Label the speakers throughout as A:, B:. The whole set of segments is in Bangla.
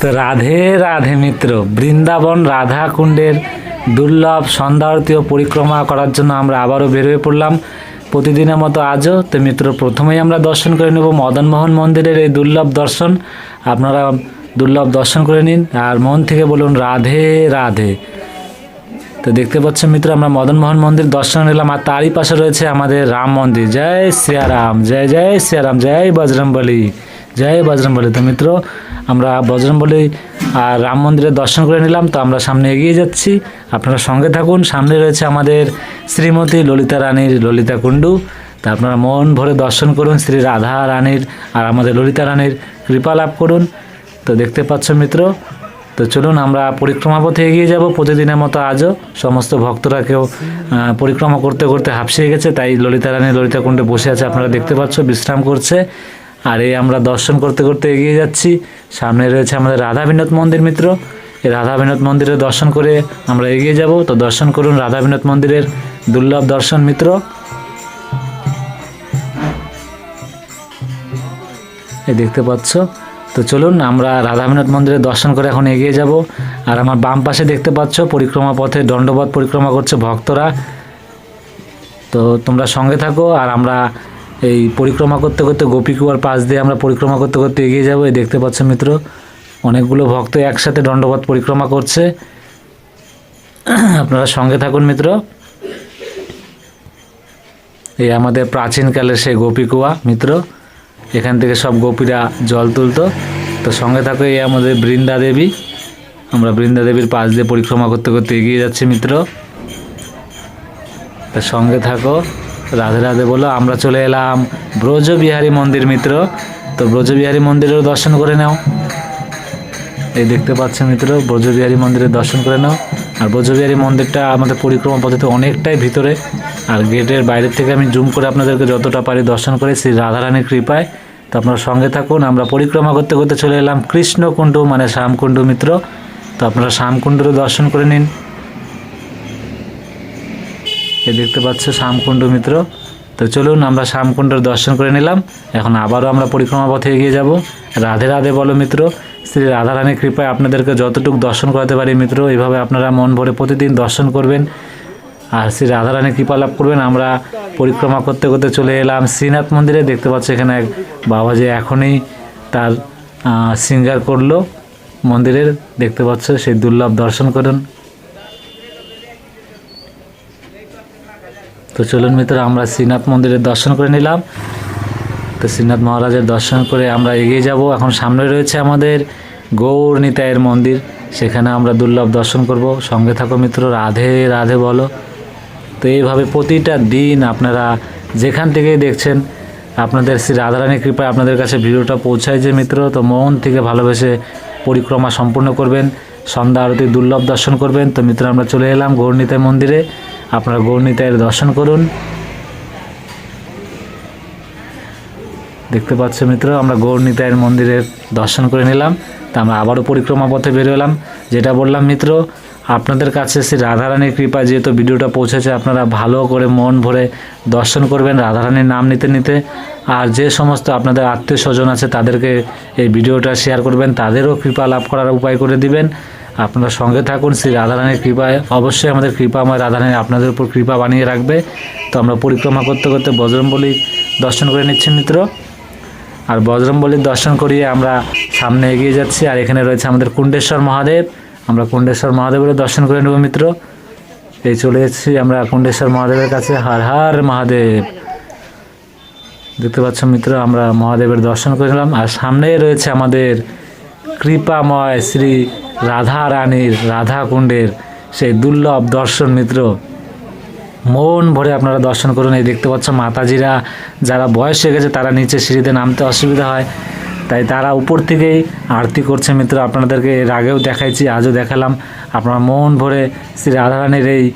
A: তো রাধে রাধে মিত্র। বৃন্দাবন রাধা কুণ্ডের দুর্লভ সন্ধ্যারতীয় পরিক্রমা করার জন্য আমরা আবারও বের হয়ে পড়লাম। প্রতিদিনের মতো আজও তো মিত্র, প্রথমেই আমরা দর্শন করে নেব মদনমোহন মন্দিরের এই দুর্লভ দর্শন। আপনারা দুর্লভ দর্শন করে নিন আর মন থেকে বলুন রাধে রাধে। তো দেখতে পাচ্ছেন মিত্র, আমরা মদনমোহন মন্দির দর্শন নিলাম আর তারই পাশে রয়েছে আমাদের রাম মন্দির। জয় সিয়ারাম জয় জয় সিয়ারাম জয় বজরংবলী জয় বজরংবলী। তো মিত্র আমরা বজরংবলী আর রাম মন্দিরের দর্শন করে নিলাম, তো আমরা সামনে এগিয়ে যাচ্ছি। আপনারা সঙ্গে থাকুন, সামনে রয়েছে আমাদের শ্রীমতী ললিতা রানীর ললিতা কুণ্ডু। তা আপনারা মন ভরে দর্শন করুন, শ্রী রাধা রানীর আর আমাদের ললিতা রানীর কৃপা লাভ করুন। তো দেখতে পাচ্ছ মিত্র, তো চলুন আমরা পরিক্রমা পথে এগিয়ে যাব। প্রতিদিনের মতো আজও সমস্ত ভক্তরা কেউ পরিক্রমা করতে করতে হাঁপসিয়ে গেছে, তাই ললিতা রানী, ললিতা কুণ্ডে বসে আছে, আপনারা দেখতে পাচ্ছ, বিশ্রাম করছে। আর এই আমরা দর্শন করতে করতে এগিয়ে যাচ্ছি। সামনে রয়েছে আমাদের রাধা বিনোদ মন্দির মিত্র। এই রাধা বিনোদ মন্দিরে দর্শন করে আমরা এগিয়ে যাব। তো দর্শন করুন রাধা বিনোদ মন্দিরের দুর্লভ দর্শন মিত্র। এই দেখতে পাচ্ছ? তো চলুন আমরা রাধা রাধাবিনোদ মন্দিরে দর্শন করে এখন এগিয়ে যাব। আর আমার বাম পাশে দেখতে পাচ্ছ, পরিক্রমা পথে দণ্ডপথ পরিক্রমা করছে ভক্তরা। তো তোমরা সঙ্গে থাকো আর আমরা এই পরিক্রমা করতে করতে গোপীকুয়ার পাশ দিয়ে আমরা পরিক্রমা করতে করতে এগিয়ে যাব। এই দেখতে পাচ্ছ মিত্র, অনেকগুলো ভক্ত একসাথে দণ্ডপথ পরিক্রমা করছে। আপনারা সঙ্গে থাকুন মিত্র। এই আমাদের প্রাচীনকালের সেই গোপীকুয়া মিত্র, এখান থেকে সব গোপীরা জল তুলতো। তো সঙ্গে থাকো এই আমাদের বৃন্দা দেবী। আমরা বৃন্দা দেবীর পাশ দিয়ে পরিক্রমা করতে করতে এগিয়ে যাচ্ছি মিত্র। তো সঙ্গে থাকো। রাধে রাধে বলো, আমরা চলে এলাম ব্রজবিহারী মন্দির মিত্র। তো ব্রজবিহারী মন্দিরেরও দর্শন করে নাও। এই দেখতে পাচ্ছ মিত্র, ব্রজবিহারী মন্দিরের দর্শন করে নাও। আর ব্রজবিহারী মন্দিরটা আমাদের পরিক্রমা পদ্ধতি অনেকটাই ভিতরে। আর গেটের বাইরের থেকে আমি জুম করে আপনাদেরকে যতটা পারি দর্শন করে শ্রী রাধারানীর কৃপায়। তো আপনারা সঙ্গে থাকুন, আমরা পরিক্রমা করতে করতে চলে এলাম কৃষ্ণকুণ্ড মানে শ্যামকুণ্ড মিত্র। তো আপনারা শ্যামকুণ্ডেরও দর্শন করে নিন। এ দেখতে পাচ্ছ শ্যামকুণ্ড মিত্র। তো চলুন আমরা শ্যামকুণ্ডের দর্শন করে নিলাম। এখন আবারও আমরা পরিক্রমা পথে এগিয়ে যাব। রাধে রাধে বলো মিত্র। শ্রী রাধারানীর কৃপায় আপনাদেরকে যতটুকু দর্শন করাতে পারি মিত্র, এইভাবে আপনারা মন ভরে প্রতিদিন দর্শন করবেন। আর শ্রী রাধারানীর কৃপা লাভ করবেন। আমরা পরিক্রমা করতে করতে চলে এলাম শ্রীনাথ মন্দিরে। দেখতে পাচ্ছ এখানে এক বাবাজি এখনই তার সিঙ্গার করল মন্দিরের। দেখতে পাচ্ছ সেই দুর্লভ দর্শন করুন। তো চলুন মিত্র, আমরা শ্রীনাথ মন্দিরের দর্শন করে নিলাম। তো শ্রীনাথ মহারাজের দর্শন করে আমরা এগিয়ে যাব। এখন সামনে রয়েছে আমাদের গৌর নিতাইয়ের মন্দির। সেখানে আমরা দুর্লভ দর্শন করব। সঙ্গে থাকো মিত্র, রাধে রাধে বলো। তো এইভাবে প্রতিটা দিন আপনারা যেখান থেকেই দেখছেন, আপনাদের শ্রী রাধারানীর কৃপায় আপনাদের কাছে ভিডিওটা পৌঁছায় যে মিত্র, তো মন থেকে ভালোবেসে পরিক্রমা সম্পূর্ণ করবেন। সন্ধ্যা আরতি দুর্লভ দর্শন করবেন। তো মিত্র, আমরা চলে এলাম গৌরনীতাই মন্দিরে। আপনারা গৌরনীতাইয়ের দর্শন করুন। দেখতে পাচ্ছ মিত্র, আমরা গৌরনীতায়ের মন্দিরের দর্শন করে নিলাম। তা আমরা আবারও পরিক্রমা পথে বেরোলাম যেটা বললাম মিত্র, আপনাদের কাছে শ্রী রাধারানীর কৃপা যেহেতু ভিডিওটা পৌঁছেছে, আপনারা ভালো করে মন ভরে দর্শন করবেন, রাধারানীর নাম নিতে নিতে। আর যে সমস্ত আপনাদের আত্মীয় স্বজন আছে, তাদেরকে এই ভিডিওটা শেয়ার করবেন, তাদেরও কৃপা লাভ করার উপায় করে দিবেন। আপনারা সঙ্গে থাকুন, শ্রী রাধারানীর কৃপায়। অবশ্যই আমাদের কৃপা, আমার রাধারানী আপনাদের উপর কৃপা বানিয়ে রাখবে। তো আমরা পরিক্রমা করতে করতে বজরংবলী দর্শন করে নিচ্ছি, মিত্র। আর বজরংবলীর দর্শন করিয়ে আমরা সামনে এগিয়ে যাচ্ছি। আর এখানে রয়েছে আমাদের কুণ্ডেশ্বর মহাদেব। আমরা কুণ্ডেশ্বর মহাদেবের দর্শন করে নেব, মিত্র। এই চলে এসেছি আমরা কুণ্ডেশ্বর মহাদেবের কাছে। হার হার মহাদেব। দেখতে পাচ্ছ, মিত্র, আমরা মহাদেবের দর্শন করে নিলাম। আর সামনেই রয়েছে আমাদের কৃপাময় শ্রী রাধা রানীর রাধা কুণ্ডের সেই দুর্লভ দর্শন মিত্র। মন ভরে আপনারা দর্শন করুন। এই দেখতে পাচ্ছ মাতাজিরা, যারা বয়স হয়ে গেছে তারা নিচে সিঁড়িতে নামতে অসুবিধা হয়। তাই তারা উপর থেকেই আরতি করছে মিত্র। আপনাদেরকে এর আগেও দেখাইছি, আজও দেখালাম। আপনারা মন ভরে শ্রী রাধারানীর এই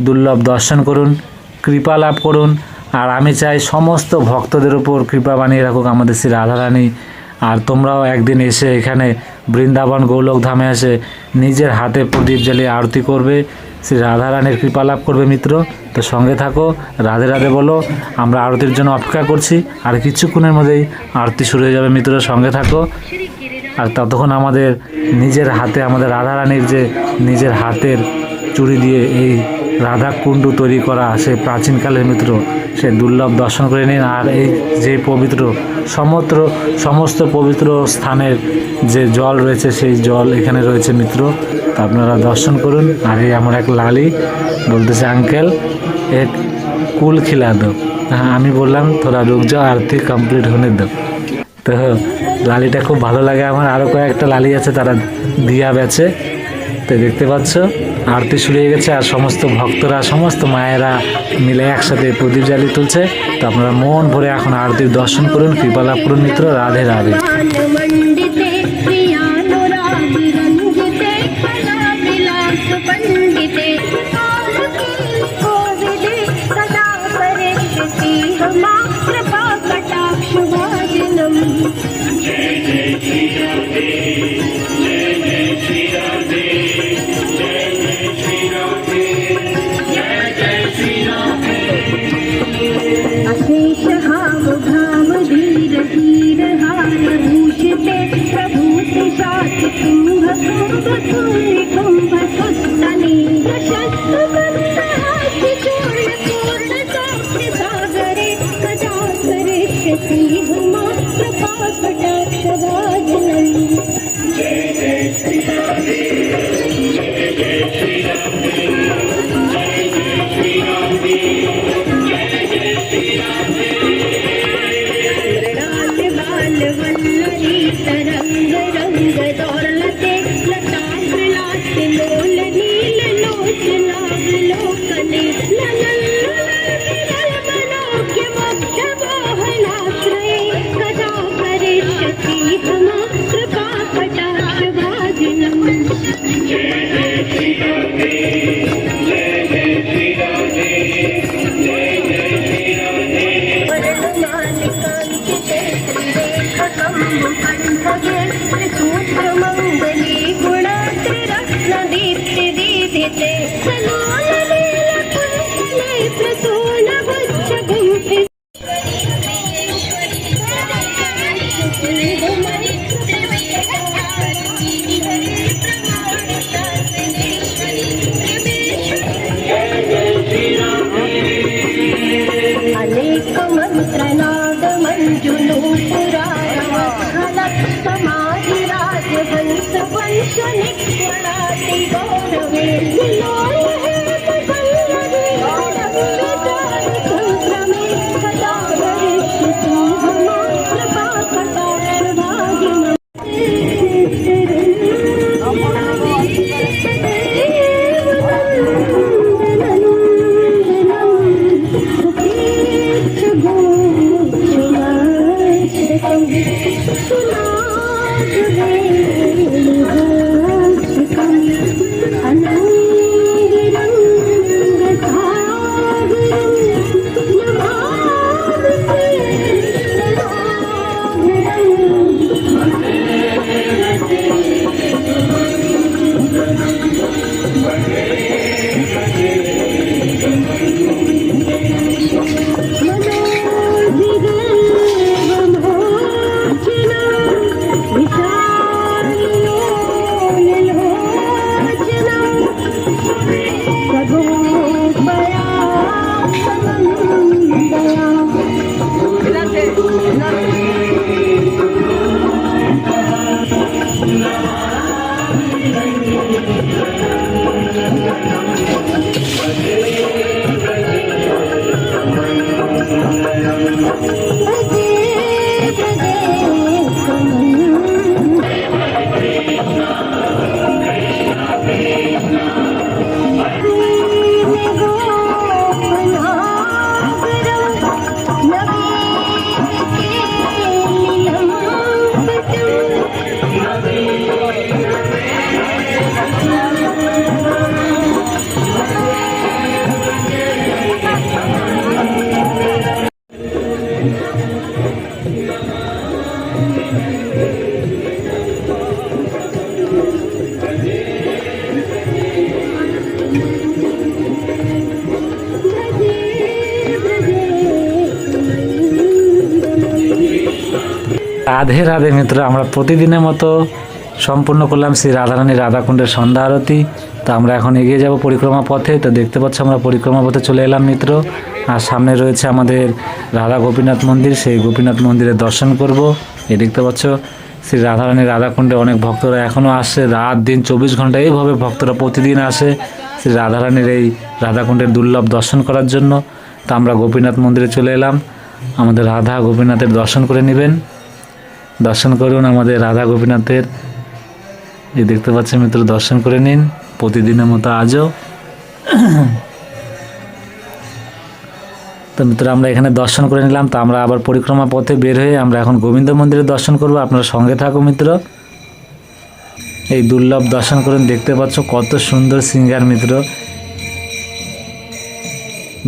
A: দুর্লভ দর্শন করুন, কৃপা লাভ করুন। আর আমি চাই সমস্ত ভক্তদের উপর কৃপা বানিয়ে রাখুক আমাদের শ্রী রাধারানী। আর তোমরাও একদিন এসে এখানে বৃন্দাবন গোলকধামে এসে নিজের হাতে প্রদীপ জ্বালিয়ে আরতি করবে। শ্রী রাধারানীর কৃপা লাভ করবে মিত্র। তো সঙ্গে থাকো, রাধে রাধে বলো, আমরা আরতির জন্য অপেক্ষা করছি। আর কিছুক্ষণের মধ্যেই আরতি শুরু হয়ে যাবে মিত্র, সঙ্গে থাকো। আর ততক্ষণ আমাদের নিজের হাতে, আমাদের রাধারানীর যে নিজের হাতের চুরি দিয়ে এই রাধা কুণ্ডু তৈরি করা সে প্রাচীনকালের মিত্র। সে দুর্লভ দর্শন করে নিন। আর এই যে পবিত্র সমত্র সমস্ত পবিত্র স্থানের যে জল রয়েছে, সেই জল এখানে রয়েছে মিত্র। তা আপনারা দর্শন করুন। আর এই আমার এক লালি, বলতেছে, আঙ্কেল, এক কুল খিলা দো হ্যাঁ আমি বললাম, তোরা রুক যাও আরতি কমপ্লিট হনে দাও। তো লালিটা খুব ভালো লাগে। আমার আরও কয়েকটা লালি আছে, তারা দিয়া বেচে। তো দেখতে পাচ্ছ? আরতি শুরু হয়ে গেছে আর সমস্ত ভক্তরা, সমস্ত মায়েরা মিলে একসাথে প্রদীপ জ্বালিয়ে তুলছে। তো আপনারা মন ভরে এখন আরতির দর্শন করুন, কৃপালাভ করুন মিত্র, রাধে রাধে।
B: कृपा night. वंश निक्षणाति गौरवे Thank you.
A: রাধে রাধে মিত্র, আমরা প্রতিদিনের মতো সম্পূর্ণ করলাম শ্রী রাধারানী রাধাকুণ্ডের সন্ধ্যা আরতি। তো আমরা এখন এগিয়ে যাব পরিক্রমা পথে। তো দেখতে পাচ্ছ আমরা পরিক্রমা পথে চলে এলাম মিত্র। আর সামনে রয়েছে আমাদের রাধা গোপীনাথ মন্দির। সেই গোপীনাথ মন্দিরের দর্শন করব। এই দেখতে পাচ্ছ, শ্রী রাধারানী রাধাকুণ্ডে অনেক ভক্তরা এখনও আসে। রাত দিন চব্বিশ ঘণ্টা এইভাবে ভক্তরা প্রতিদিন আসে শ্রী রাধারানীর এই রাধাকুণ্ডের দুর্লভ দর্শন করার জন্য। তো আমরা গোপীনাথ মন্দিরে চলে এলাম। আমাদের রাধা গোপীনাথের দর্শন করে নেবেন। দর্শন করুন আমাদের রাধা গোপীনাথের। এই দেখতে পাচ্ছেন মিত্র, দর্শন করে নিন। প্রতিদিনের মতো আজও। তো মিত্র, আমরা এখানে দর্শন করে নিলাম। তো আমরা আবার পরিক্রমা পথে বের হয়ে আমরা এখন গোবিন্দ মন্দিরে দর্শন করব। আপনারা সঙ্গে থাকো মিত্র। এই দুর্লভ দর্শন করুন। দেখতে পাচ্ছ কত সুন্দর সিঙ্গার মিত্র।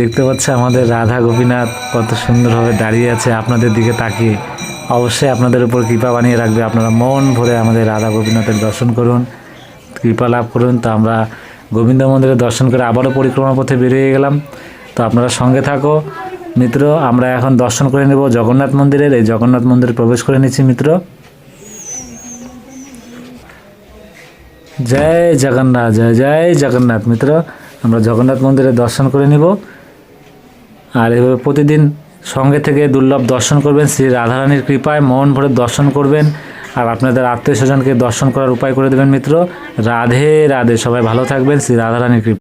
A: দেখতে পাচ্ছে আমাদের রাধা গোপীনাথ কত সুন্দরভাবে দাঁড়িয়ে আছে আপনাদের দিকে তাকিয়ে। অবশ্যই আপনাদের উপর কৃপা বানিয়ে রাখবে। আপনারা মন ভরে আমাদের রাধা গোপীনাথের দর্শন করুন, কৃপা লাভ করুন। তো আমরা গোবিন্দ মন্দিরে দর্শন করে আবারও পরিক্রমা পথে বেরিয়ে গেলাম। তো আপনারা সঙ্গে থাকো। মিত্র, আমরা এখন দর্শন করে নেব জগন্নাথ মন্দিরের। এই জগন্নাথ মন্দিরে প্রবেশ করে নিচ্ছি, মিত্র। জয় জগন্নাথ, জয় জয় জগন্নাথ, মিত্র। আমরা জগন্নাথ মন্দিরে দর্শন করে নিব। আর এভাবে প্রতিদিন সঙ্গে থেকে দুর্লভ দর্শন করবেন। শ্রী রাধারানীর কৃপায় মন ভরে দর্শন করবেন। আর আপনাদের আত্মীয় স্বজনকে দর্শন করার উপায় করে দেবেন মিত্র। রাধে রাধে, সবাই ভালো থাকবেন। শ্রী রাধারানীর কৃপা।